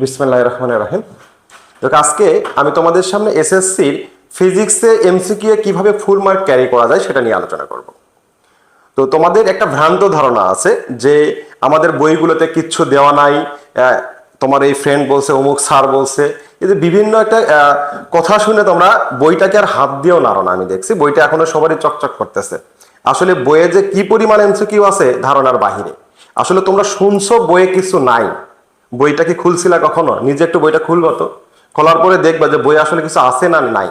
বিসমিল্লাহ রহমান রাহিম। তো আজকে আমি তোমাদের সামনে এসএসসির ফিজিক্সে এমসিকিউ কীভাবে ফুল মার্ক ক্যারি করা যায় সেটা নিয়ে আলোচনা করব। তো তোমাদের একটা ভ্রান্ত ধারণা আছে যে আমাদের বইগুলোতে কিচ্ছু দেওয়া নাই তোমার এই ফ্রেন্ড বলছে, অমুক স্যার বলছে। এই বিভিন্ন একটা কথা শুনে তোমরা বইটাকে আর হাত দিয়েও নাড়ো না, আমি দেখছি। বইটা এখনও সবারই চকচক করতেছে। আসলে বইয়ে যে কি পরিমাণ এমসিকিউ আছে, ধারণার বাহিরে। আসলে তোমরা শুনছো বইয়ে কিছু নাই। বইটা কি খুলছিলা কখনো? নিজে একটু বইটা খুলবো তো। খোলার পরে দেখবা যে বই আসলে কিছু আছে না নাই।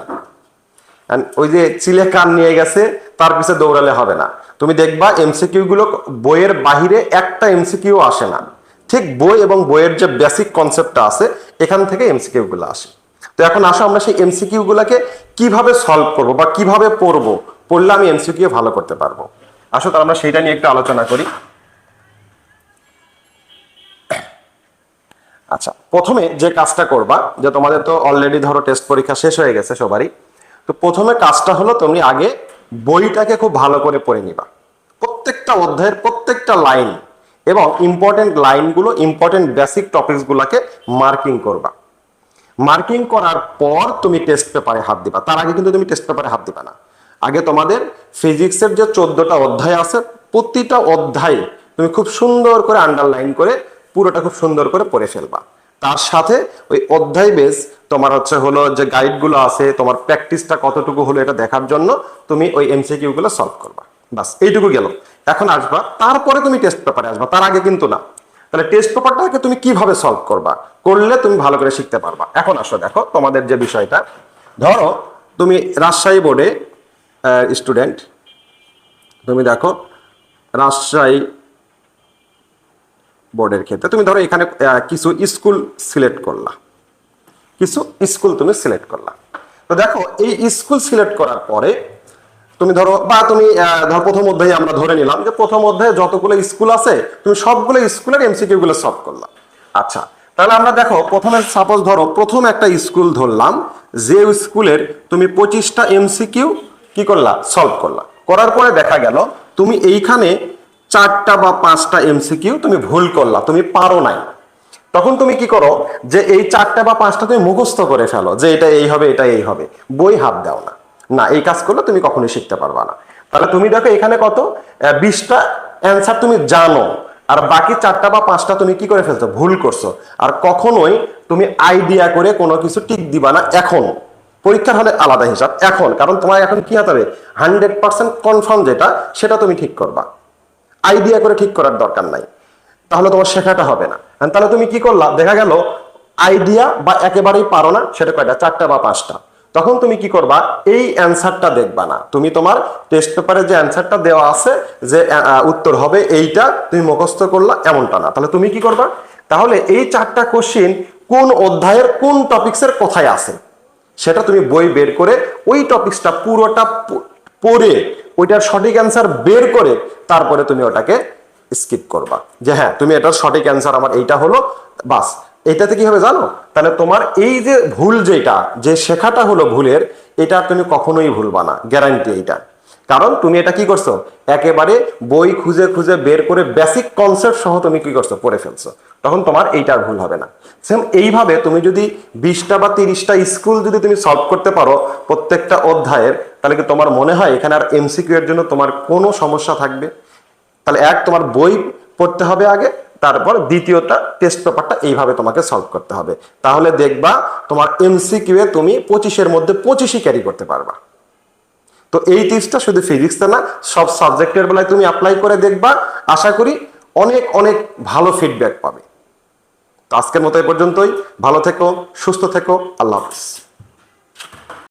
ওই যে চিলে কান নিয়ে গেছে, তার পিছে দৌড়ালে হবে না। তুমি দেখবা এমসিকিউ গুলো বইয়ের বাহিরে একটা এমসিকিউ আসে না। ঠিক বই এবং বইয়ের যে বেসিক কনসেপ্টটা আছে, এখান থেকে এমসিকিউ গুলো আসে। তো এখন আসো আমরা সেই এমসিকিউ গুলাকে কীভাবে সলভ করব বা কীভাবে পড়ব? পড়লে আমি এমসিকিউ ভালো করতে পারব। আসো তাহলে আমরা সেইটা নিয়ে একটু আলোচনা করি। আচ্ছা প্রথমে যে কাজটা করবা, যে তোমাদের তো অলরেডি ধরো টেস্ট পরীক্ষা শেষ হয়ে গেছে সবারই, তো প্রথমে কাজটা হলো তুমি আগে বইটাকে খুব ভালো করে পড়ে নিবা। প্রত্যেকটা অধ্যায়ের প্রত্যেকটা লাইন এবং ইম্পর্টেন্ট লাইনগুলো ইম্পর্টেন্ট বেসিক টপিকসগুলোকে মার্কিং করবা। মার্কিং করার পর তুমি টেস্ট পেপারে হাত দিবা। তার আগে কিন্তু তুমি টেস্ট পেপারে হাত দিবা না। আগে তোমাদের ফিজিক্সের যে চোদ্দটা অধ্যায় আছে, প্রতিটা অধ্যায় তুমি খুব সুন্দর করে আন্ডারলাইন করে পুরোটা খুব সুন্দর করে পড়ে ফেলবা। তার সাথে ওই অধ্যায় বেস তোমার হচ্ছে হলো যে গাইডগুলো আছে, তোমার প্র্যাকটিসটা কতটুকু হলো এটা দেখার জন্য তুমি ওই এমসিকিউ গুলো সলভ করবা। বাস এইটুকু গেল। এখন আসবা, তারপরে তুমি টেস্ট পেপারে আসবা, তার আগে কিন্তু না। তাহলে টেস্ট পেপারটাকে তুমি কীভাবে সলভ করবা? করলে তুমি ভালো করে শিখতে পারবা। এখন আসো, দেখো তোমাদের যে বিষয়টা। ধরো, তুমি রাজশাহী বোর্ডে স্টুডেন্ট তুমি দেখো, রাজশাহী বোর্ডের ক্ষেত্রে। তুমি ধরো এখানে কিছু স্কুল সিলেক্ট করলা। কিছু স্কুল তুমি সিলেক্ট করলা। তো দেখো, এই স্কুল সিলেক্ট করার পরে তুমি ধরো, বা তুমি ধর প্রথম অধ্যায়ে আমরা ধরে নিলাম যে প্রথম অধ্যায়ে যতগুলো স্কুল আছে, তুমি সবগুলো স্কুলের এমসিকিউ গুলো সলভ করলাম আচ্ছা তাহলে আমরা দেখো, প্রথমে সাপোজ ধরো, প্রথম একটা স্কুল ধরলাম, যে স্কুলের তুমি পঁচিশটা এমসিকিউ কি করলা? সলভ করলা। করার পরে দেখা গেল, তুমি এইখানে চারটা বা পাঁচটা এমসিকিউ তুমি ভুল করলা, তুমি পারো নাই। তখন তুমি কি করো যে এই চারটা বা পাঁচটা তুমি মুখস্থ করে ফেলো যে এটা এই হবে, এটা এই হবে। বই হাত দাও না। না, এই কাজ করলে তুমি কখনোই শিখতে পারবা না। তাহলে তুমি দেখো এখানে কত? বিশটা অ্যান্সার তুমি জানো, আর বাকি চারটা বা পাঁচটা তুমি কি করে ফেলছো? ভুল করছ। আর কখনোই তুমি আইডিয়া করে কোনো কিছু টিক দিবা না এখন। পরীক্ষার হলে আলাদা হিসাব, এখন। কারণ তোমার এখন কি হতে হবে? হান্ড্রেড পার্সেন্ট কনফার্ম যেটা, সেটা তুমি ঠিক করবা। আইডিয়া করে ঠিক করার দরকার নাই। তাহলে তোমার শেখাটা হবে না। তাহলে তুমি কি করলা? দেখা গেল আইডিয়া বা একেবারেই পারো না, সেটা কয়টা? চারটা বা পাঁচটা। তখন তুমি কি করবা? এই অ্যান্সারটা দেখবা না। তুমি তোমার টেস্ট পেপারে যে অ্যান্সারটা দেওয়া আছে, যে উত্তর হবে এইটা, তুমি মুখস্থ করলা, এমনটা না। তাহলে তুমি কি করবা? তাহলে এই চারটা কোশ্চিন কোন অধ্যায়ের কোন টপিক্সের কোথায় আছে? সেটা তুমি বই বের করে ওই টপিক্সটা পুরোটা পড়ে ওইটার সঠিক অ্যান্সার বের করে তারপরে তুমি ওটাকে স্কিপ করবা। যে হ্যাঁ তুমি এটার সঠিক অ্যান্সার আমার এইটা হলো, বাস। এটাতে কি হবে জানো? তাহলে তোমার এই যে ভুল যেটা, যে শেখাটা হলো ভুলের, এটা তুমি কখনোই ভুলবা না। গ্যারান্টি এইটা। কারণ তুমি এটা কি করছ? একেবারে বই খুঁজে খুঁজে বের করে বেসিক কনসেপ্ট সহ তুমি কি করছ? পড়ে ফেলছো। তখন তোমার এইটার ভুল হবে না। সেম এইভাবে তুমি যদি বিশটা বা তিরিশটা স্কুল যদি তুমি সলভ করতে পারো প্রত্যেকটা অধ্যায়ের, তাহলে কি তোমার মনে হয় এখানে আর এমসিকিউ এর জন্য তোমার কোনো সমস্যা থাকবে? তাহলে এক, তোমার বই পড়তে হবে আগে, তারপর দ্বিতীয়টা টেস্ট পেপারটা এইভাবে তোমাকে সলভ করতে হবে। তাহলে দেখবা তোমার এমসিকিউ এ তুমি পঁচিশের মধ্যে পঁচিশই ক্যারি করতে পারবা। তো এই টিপসটা শুধু ফিজিক্সটা না, সব সাবজেক্টের বেলায় তুমি অ্যাপ্লাই করে দেখবা। আশা করি অনেক অনেক ভালো ফিডব্যাক পাবে। তো আজকের মতো এ পর্যন্তই। ভালো থেকো, সুস্থ থেকো। আল্লাহ হাফিজ।